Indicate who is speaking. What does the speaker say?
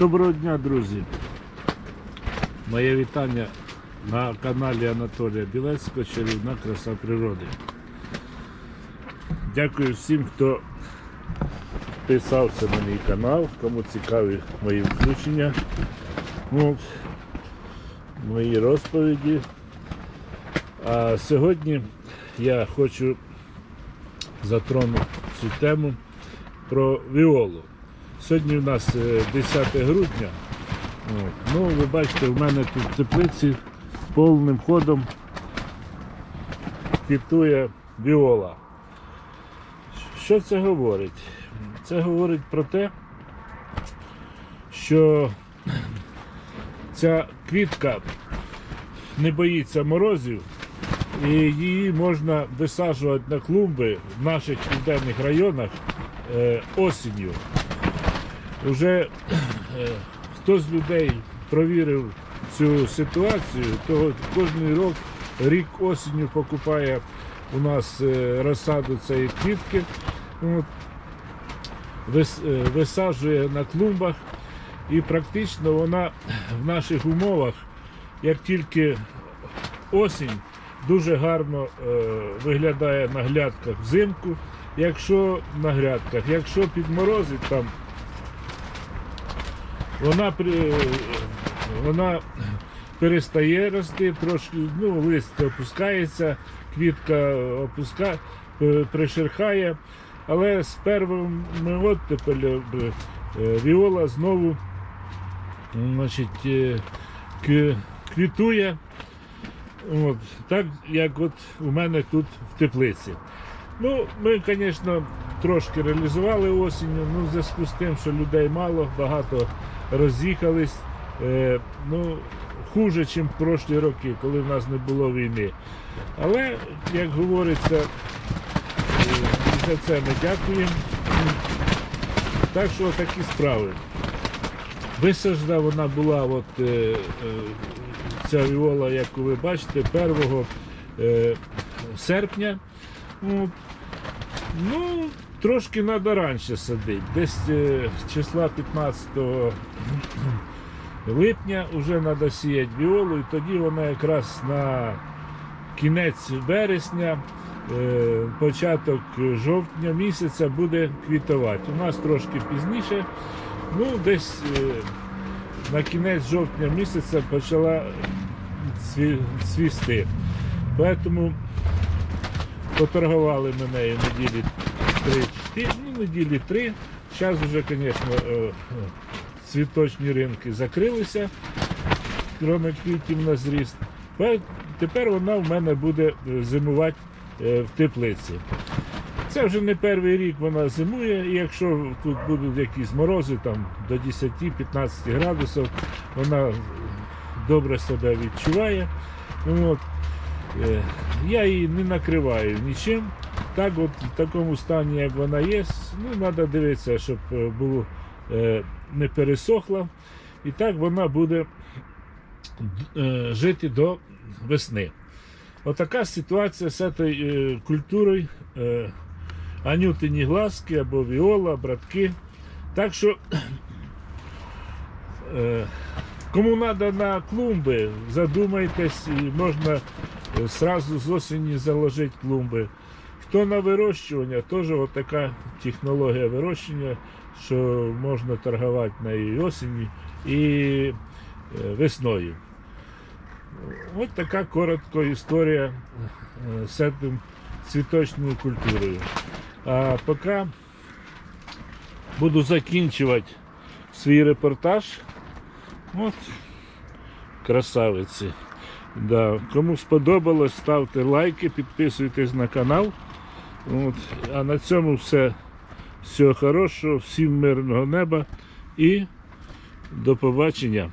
Speaker 1: Доброго дня, друзі! Моє вітання на каналі Анатолія Білецького Чарівна краса природи. Дякую всім, хто підписався на мій канал, кому цікаві мої включення, ну, мої розповіді. А сьогодні я хочу затронути цю тему про віолу. Сьогодні у нас е, 10 грудня. Ну, ви бачите, в мене тут в теплиці повним ходом квітує віола. Що це говорить? Це говорить про те, що ця квітка не боїться морозів і її можна висаджувати на клумби в наших південних районах е, осінню. Уже е, хто з людей провірив цю ситуацію, то кожен рік, рік осінню покупає у нас е, розсаду цієї квітки, вис- е, висаджує на клумбах. І практично вона в наших умовах, як тільки осінь, дуже гарно виглядає на грядках взимку, якщо на грядках, якщо підморозить там вона вона перестає рости, трошки ну, лист опускається, квітка опуска, е, пришерхає, але з первими оттепель е, віола знову значить, е, квітує. От, так як от у мене тут в теплиці. Ну, ми, звісно, трошки реалізували осінню, ну, в зв'язку з тим, що людей мало, багато роз'їхались. Е, ну, хуже, ніж прошлі роки, коли в нас не було війни. Але, як говориться, е, за це ми дякуємо. Так що такі справи. Висажена вона була, от, е, е, ця віола, як ви бачите, 1 е, серпня. От. Ну, трошки треба раніше садити. Десь е, числа 15 липня вже треба сіяти віолу, і тоді вона якраз на кінець вересня, е, початок жовтня місяця буде квітувати. У нас трошки пізніше, ну десь е, на кінець жовтня місяця почала цві- цвісти. Тому поторгували ми нею неділі 3-4, ну неділі 3. Зараз вже, звісно, е, е, цвіточні ринки закрилися, крім квітів на зріст. Тепер вона в мене буде е, зимувати е, в теплиці. Це вже не перший рік вона зимує, і якщо тут будуть якісь морози там, до 10-15 градусів, вона добре себе відчуває. От. Е, Я її не накриваю нічим. Так от в такому стані, як вона є, ну, треба дивитися, щоб е, було е, не пересохла. І так вона буде жити до весни. Отака ситуація з цією е, культурою е, анютині глазки або віола, братки. Так що е, Кому треба на клумби, задумайтесь, і можна сразу з осені заложити клумби. Хто на вирощування, теж така технологія вирощення, що можна торгувати на і осені і е, весною. Ось така коротка історія е, з цим цвіточною культурою. А поки буду закінчувати свій репортаж. От красавиці. Да. Кому сподобалось, ставте лайки, підписуйтесь на канал. От. А на цьому все. Всього хорошого, всім мирного неба і до побачення.